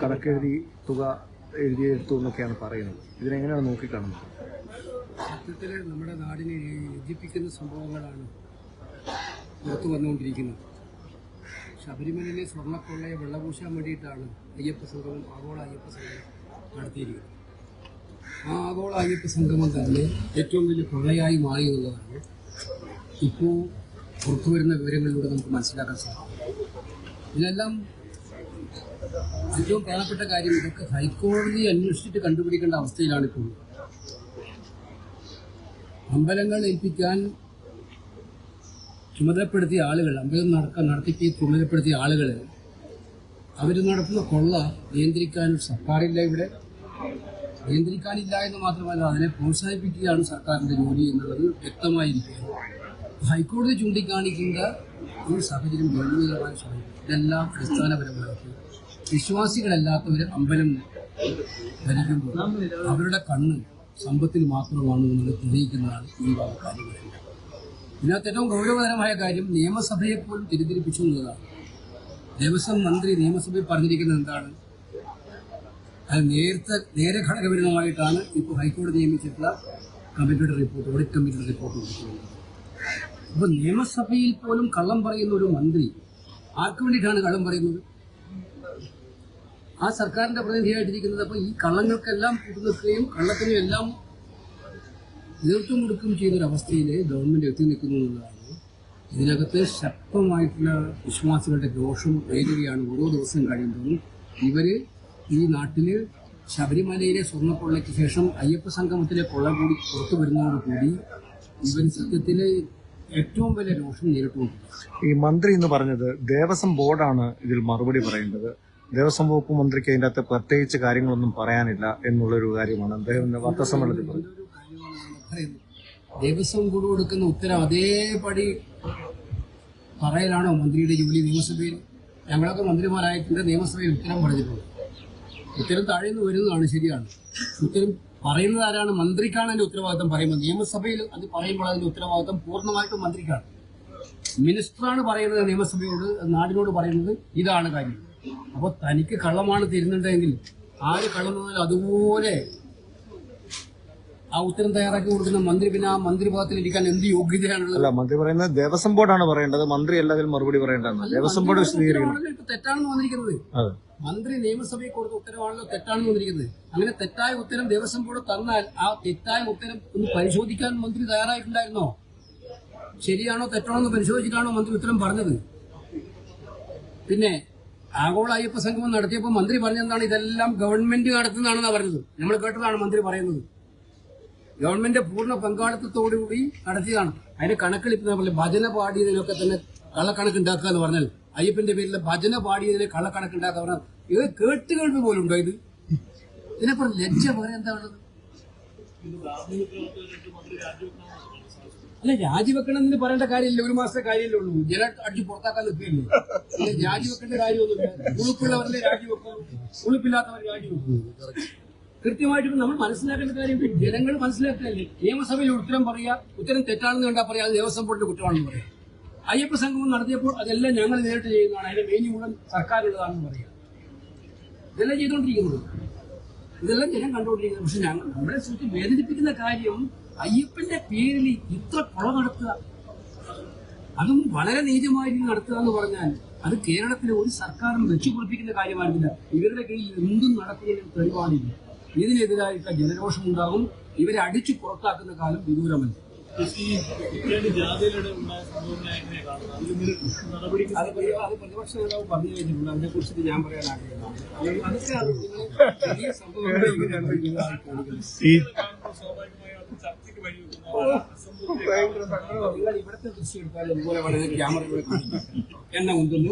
കണക്കെഴുതി തുക എഴുതിയെടുത്തു എന്നൊക്കെയാണ് പറയുന്നത്. ഇതിനെങ്ങനെയാണ് നോക്കിക്കാണുന്നത്? സത്യത്തിൽ നമ്മുടെ നാടിനെ രചിപ്പിക്കുന്ന സംഭവങ്ങളാണ് പുറത്തു വന്നുകൊണ്ടിരിക്കുന്നത്. ശബരിമലയിലെ സ്വർണക്കൊള്ളയെ വെള്ളപൂശാൻ വേണ്ടിയിട്ടാണ് അയ്യപ്പ സംഗമം ആഗോള അയ്യപ്പ സംഗമം നടത്തിയിരിക്കുന്നത്. ആ ആഗോള അയ്യപ്പ സംഗമം തന്നെ ഏറ്റവും വലിയ കൊള്ളയായി മാറി എന്നുള്ളതാണ് ഇപ്പോൾ പുറത്തു വരുന്ന വിവരങ്ങളിലൂടെ നമുക്ക് മനസ്സിലാക്കാൻ സാധിക്കും ഇതിനെല്ലാം ഏറ്റവും പ്രധാനപ്പെട്ട കാര്യം ഇതൊക്കെ ഹൈക്കോടതി അന്വേഷിച്ചിട്ട് കണ്ടുപിടിക്കേണ്ട അവസ്ഥയിലാണ് ഇപ്പോൾ. അമ്പലങ്ങൾ ഏൽപ്പിക്കാൻ ചുമതലപ്പെടുത്തിയ ആളുകൾ അമ്പലം നടക്കാൻ നടത്തിക്ക് ചുമതലപ്പെടുത്തിയ ആളുകൾ അവർ നടത്തുന്ന കൊള്ള നിയന്ത്രിക്കാൻ സർക്കാരില്ല ഇവിടെ. നിയന്ത്രിക്കാനില്ല എന്ന് മാത്രമല്ല അതിനെ പ്രോത്സാഹിപ്പിക്കുകയാണ് സർക്കാരിന്റെ ജോലി എന്നുള്ളത് വ്യക്തമായിരിക്കുകയാണ് ഹൈക്കോടതി ചൂണ്ടിക്കാണിക്കുന്ന ഈ സാഹചര്യം ഗവൺമെന്റ് ഇതെല്ലാം അടിസ്ഥാനപരമായിട്ട് വിശ്വാസികളല്ലാത്തവർ അമ്പലം ഭരിക്കുമ്പോൾ അവരുടെ കണ്ണ് സമ്പത്തിൽ മാത്രമാണ് നമ്മൾ തെളിയിക്കുന്നതാണ് ഈ കാര്യങ്ങളെല്ലാം ഇതിനകത്ത് ഏറ്റവും ഗൗരവതരമായ കാര്യം നിയമസഭയെ പോലും തിരിതിരിപ്പിച്ചു എന്നുള്ളതാണ്. ദേവസ്വം മന്ത്രി നിയമസഭയിൽ പറഞ്ഞിരിക്കുന്നത് എന്താണ്? അത് നേരത്തെ നേരെ ഘടകവിരുദ്ധമായിട്ടാണ് ഇപ്പോൾ ഹൈക്കോടതി നിയമിച്ചിട്ടുള്ള കമ്മിറ്റിയുടെ റിപ്പോർട്ട് ഓഡിറ്റ് കമ്മിറ്റിയുടെ റിപ്പോർട്ട് കൊടുക്കുന്നത് അപ്പോൾ നിയമസഭയിൽ പോലും കള്ളം പറയുന്ന ഒരു മന്ത്രി ആർക്കു വേണ്ടിയിട്ടാണ് കള്ളം പറയുന്നത്? ആ സർക്കാരിന്റെ പ്രതിനിധിയായിട്ടിരിക്കുന്നത് അപ്പൊ ഈ കള്ളങ്ങൾക്കെല്ലാം കൂട്ടുനിൽക്കുകയും കള്ളത്തിനും എല്ലാം നേതൃത്വം കൊടുക്കുകയും ചെയ്യുന്ന ഒരു അവസ്ഥയിൽ ഗവൺമെന്റ് എത്തി നിൽക്കുന്നു എന്നുള്ളതാണ്. ഇതിനകത്ത് ശക്തമായിട്ടുള്ള വിശ്വാസികളുടെ ദോഷം ഏതുകയാണ് ഓരോ ദിവസം കഴിയുമ്പോഴും. ഇവർ ഈ നാട്ടിൽ ശബരിമലയിലെ സ്വർണക്കൊള്ളയ്ക്ക് ശേഷം അയ്യപ്പ സംഗമത്തിലെ കൊള്ള കൂടി പുറത്തു വരുന്നതോടുകൂടി ഇവൻ സത്യത്തിൽ ഏറ്റവും വലിയ രോഷം നേരിട്ടുകൊണ്ടിരിക്കുന്നു ഈ മന്ത്രി എന്ന് പറഞ്ഞത് ദേവസ്വം ബോർഡാണ് ഇതിൽ മറുപടി പറയേണ്ടത്. ദേവസ്വം വകുപ്പ് മന്ത്രിക്ക് അതിന്റെ അകത്ത് പ്രത്യേകിച്ച് കാര്യങ്ങളൊന്നും പറയാനില്ല എന്നുള്ളൊരു കാര്യമാണ് അദ്ദേഹം വാർത്താസമ്മേളനത്തിൽ നമ്മൾ ദേവസ്വം കൂടെ കൊടുക്കുന്ന ഉത്തരം അതേപടി പറയലാണോ മന്ത്രിയുടെ ജോലി നിയമസഭയിൽ? ഞങ്ങളൊക്കെ മന്ത്രിമാരായിട്ടുണ്ട് നിയമസഭയിൽ ഉത്തരം പറഞ്ഞിട്ടുണ്ട്. ഉത്തരം താഴ്ന്നു വരുന്നതാണ് ശരിയാണ്. ഉത്തരം പറയുന്നത് ആരാണ്? മന്ത്രിക്കാണ് അതിന്റെ ഉത്തരവാദിത്തം പറയുമ്പോൾ നിയമസഭയിൽ അത് പറയുമ്പോൾ അതിന്റെ ഉത്തരവാദിത്തം പൂർണമായിട്ടും മന്ത്രിക്കാണ്. മിനിസ്റ്ററാണ് പറയുന്നത് നിയമസഭയോട് നാടിനോട് പറയുന്നത് ഇതാണ് കാര്യം. അപ്പോൾ തനിക്ക് കള്ളമാണ് തരുന്നുണ്ടെങ്കിൽ ആര് കള്ളം തന്നാൽ അതുപോലെ ആ ഉത്തരം തയ്യാറാക്കി കൊടുക്കുന്ന മന്ത്രി പിന്നെ ആ മന്ത്രിപദത്തിൽ ഇരിക്കാൻ എന്ത് യോഗ്യതയാണുള്ളത്? അല്ല മന്ത്രി പറയുന്നത് ദേവസ്വം ബോർഡാണ് പറയേണ്ടത്. മന്ത്രി അല്ല അതിൽ മറുപടി പറയേണ്ടത് ദേവസ്വം ബോർഡ് തെറ്റാണെന്ന് വന്നിരിക്കുന്നത്. മന്ത്രി നിയമസഭയിൽ കൊടുത്ത ഉത്തരവാണല്ലോ തെറ്റാണെന്ന് വന്നിരിക്കുന്നത്. അങ്ങനെ തെറ്റായ ഉത്തരം ദേവസ്വം ബോർഡ് തന്നാൽ ആ തെറ്റായ ഉത്തരം ഒന്ന് പരിശോധിക്കാൻ മന്ത്രി തയ്യാറായിട്ടുണ്ടായിരുന്നോ? ശരിയാണോ തെറ്റാണോ എന്ന് പരിശോധിച്ചിട്ടാണോ മന്ത്രി ഉത്തരം പറഞ്ഞത്? പിന്നെ ആഗോള അയ്യപ്പ സംഗമം നടത്തിയപ്പോൾ മന്ത്രി പറഞ്ഞെന്താണ്? ഇതെല്ലാം ഗവൺമെന്റ് നടത്തുന്നതാണെന്ന് പറഞ്ഞത്. നമ്മൾ കേട്ടതാണ് മന്ത്രി പറയുന്നത്. ഗവൺമെന്റ് പൂർണ പങ്കാളിത്തത്തോടുകൂടി നടത്തിയതാണ്. അതിന്റെ കണക്കെടുപ്പ് നമ്മൾ ഭജന പാടിയതിനൊക്കെ തന്നെ കള്ളക്കണക്ക് ഉണ്ടാക്കുക എന്ന് പറഞ്ഞാൽ അയ്യപ്പന്റെ പേരിൽ ഭജന പാടിയതിന് കള്ളക്കണക്ക് ഉണ്ടാക്കുക പറഞ്ഞാൽ ഇത് കേട്ടുകേൾവി പോലും ഉണ്ടോ ഇത്? ഇതിനെപ്പുറം ലജ്ജ പറയാൻ എന്താ ഉള്ളത്? അല്ല രാജിവെക്കണം എന്ന് പറയേണ്ട കാര്യമില്ല. ഒരു മാസത്തെ കാര്യമല്ലേ ഉള്ളൂ. ജല അടിച്ച് പുറത്താക്കാൻ നിൽക്കില്ലേ അല്ലെ രാജിവെക്കേണ്ട കാര്യമൊന്നുമില്ല. ഉളുപ്പുള്ളവരല്ലേ രാജിവെക്കുള്ളൂ ഉളുപ്പില്ലാത്തവർ രാജിവെക്കുന്നു കൃത്യമായിട്ട് നമ്മൾ മനസ്സിലാക്കേണ്ട കാര്യം ജനങ്ങൾ മനസ്സിലാക്കല്ലേ നിയമസഭയിൽ ഉത്തരം പറയുക ഉത്തരം തെറ്റാണെന്ന് കണ്ടാൽ പറയാം അത് ദേവസ്വം ബോർഡിന്റെ കുറ്റമാണെന്ന് പറയാം. അയ്യപ്പ സംഗമം നടത്തിയപ്പോൾ അതെല്ലാം ഞങ്ങൾ നേരിട്ട് ചെയ്യുന്നതാണ്. അതിന്റെ മെയിൻ മുഴുവൻ സർക്കാരുള്ളതാണെന്ന് പറയാം. ഇതെല്ലാം ചെയ്തുകൊണ്ടിരിക്കുന്നത്. ഇതെല്ലാം ജനം കണ്ടുകൊണ്ടിരിക്കുന്നത്. പക്ഷെ ഞങ്ങൾ നമ്മളെ സംബന്ധിച്ച് വേദനിപ്പിക്കുന്ന കാര്യം അയ്യപ്പന്റെ പേരിൽ ഇത്ര കൊള നടത്തുക. അതും വളരെ നീചമായ രീതിയിൽ നടത്തുക എന്ന് പറഞ്ഞാൽ അത് കേരളത്തിലെ ഒരു സർക്കാരും വെച്ചു പൊളിപ്പിക്കുന്ന കാര്യമായിരുന്നില്ല. ഇവരുടെ കയ്യിൽ എന്തും നടക്കുന്നതിന് തെളിവാണില്ല ഇതിനെതിരായിട്ടുള്ള ജനരോഷം ഉണ്ടാകും ഇവരെ അടിച്ചു പുറത്താക്കുന്ന കാലം വിദൂരമല്ല. അത് പ്രതിപക്ഷ നേതാവ് പറഞ്ഞു കഴിഞ്ഞിട്ടുണ്ട്. അതിനെ കുറിച്ചിട്ട് ഞാൻ പറയാൻ ആഗ്രഹിക്കുന്നു. അതൊക്കെ അത് സംഭവങ്ങൾ ഉണ്ടെന്ന്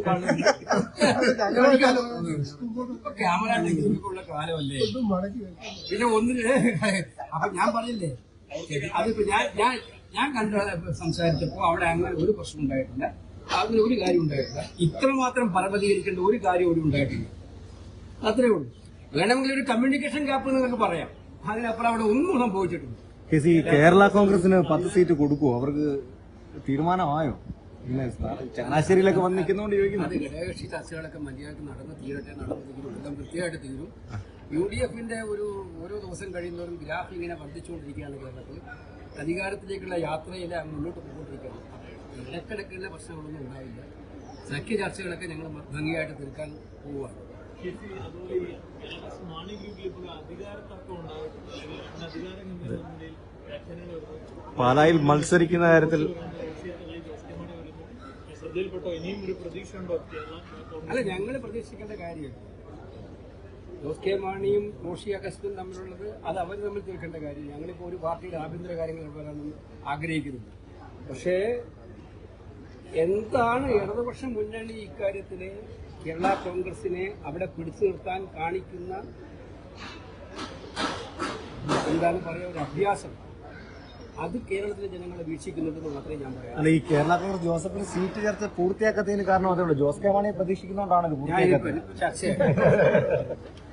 ക്യാമറ ഉള്ള കാലമല്ലേ പിന്നെ ഒന്നിന് അപ്പൊ ഞാൻ പറഞ്ഞില്ലേ അതിപ്പോ ഞാൻ ഞാൻ ഞാൻ കണ്ട സംസാരിച്ചപ്പോ അവിടെ അങ്ങനെ ഒരു പ്രശ്നം ഉണ്ടായിട്ടില്ല അതിന് ഒരു കാര്യം ഉണ്ടായിട്ടില്ല ഇത്രമാത്രം പരമതീകരിക്കേണ്ട ഒരു കാര്യം ഇവിടെ ഉണ്ടായിട്ടില്ല അത്രേ ഉള്ളൂ വേണമെങ്കിൽ ഒരു കമ്മ്യൂണിക്കേഷൻ ഗ്യാപ്പ് എന്നൊക്കെ പറയാം അതിനപ്പുറം അവിടെ ഒന്നും സംഭവിച്ചിട്ടില്ല ഈ കേരള കോൺഗ്രസിന് പത്ത് സീറ്റ് കൊടുക്കുമോ അവർക്ക് തീരുമാനമായോ? ചങ്ങനാശ്ശേരിയിലൊക്കെ വന്ന് നിൽക്കുന്നോണ്ട് ചോദിക്കുന്നു. ഘടകകക്ഷി ചർച്ചകളൊക്കെ മര്യാദയ്ക്ക് നടന്ന് തീരട്ടെ നടന്ന് തീരും എല്ലാം കൃത്യമായിട്ട് തീരും. യു ഡി എഫിന്റെ ഒരു ഓരോ ദിവസം കഴിയുന്നവരും ഗ്രാഫ് ഇങ്ങനെ വർദ്ധിച്ചുകൊണ്ടിരിക്കുകയാണ് കേരളത്തിൽ. അധികാരത്തിലേക്കുള്ള യാത്രയിൽ മുന്നോട്ട് പോയിക്കൊണ്ടിരിക്കുകയാണ്. ഇടക്കിടക്കുള്ള പ്രശ്നങ്ങളൊന്നും ഉണ്ടാവില്ല. സഖ്യ ചർച്ചകളൊക്കെ ഞങ്ങൾ ഭംഗിയായിട്ട് തീർക്കാൻ പോവുകയാണ്. പാലായിൽ മത്സരിക്കുന്ന കാര്യത്തിൽ അല്ല ഞങ്ങൾ പ്രതീക്ഷിക്കേണ്ട കാര്യം ജോസ് കെ മാണിയും റോഷി അഗസ്റ്റും തമ്മിലുള്ളത് അത് അവർ തമ്മിൽ തീർക്കേണ്ട കാര്യം ഞങ്ങളിപ്പോ ഒരു പാർട്ടിയുടെ ആഭ്യന്തര കാര്യങ്ങൾ ആഗ്രഹിക്കുന്നില്ല പക്ഷേ എന്താണ് ഇടതുപക്ഷ മുന്നണി ഇക്കാര്യത്തിലെ കേരള കോൺഗ്രസിനെ അവിടെ പിടിച്ചു നിർത്താൻ കാണിക്കുന്ന എന്താണ് പറയുക ഒരു അഭ്യാസം? അത് കേരളത്തിലെ ജനങ്ങളെ വീക്ഷിക്കുന്നുണ്ടെന്ന് മാത്രമേ ഞാൻ പറയാം അല്ല ഈ കേരള കോൺഗ്രസ് ജോസഫിന് സീറ്റ് ചർച്ച പൂർത്തിയാക്കാത്തതിന് കാരണം അതേ ഉള്ളൂ. ജോസ് കെ മാണിയെ പ്രതീക്ഷിക്കുന്നതുകൊണ്ടാണ് ഇത് പൂർത്തിയാക്കാത്തത്.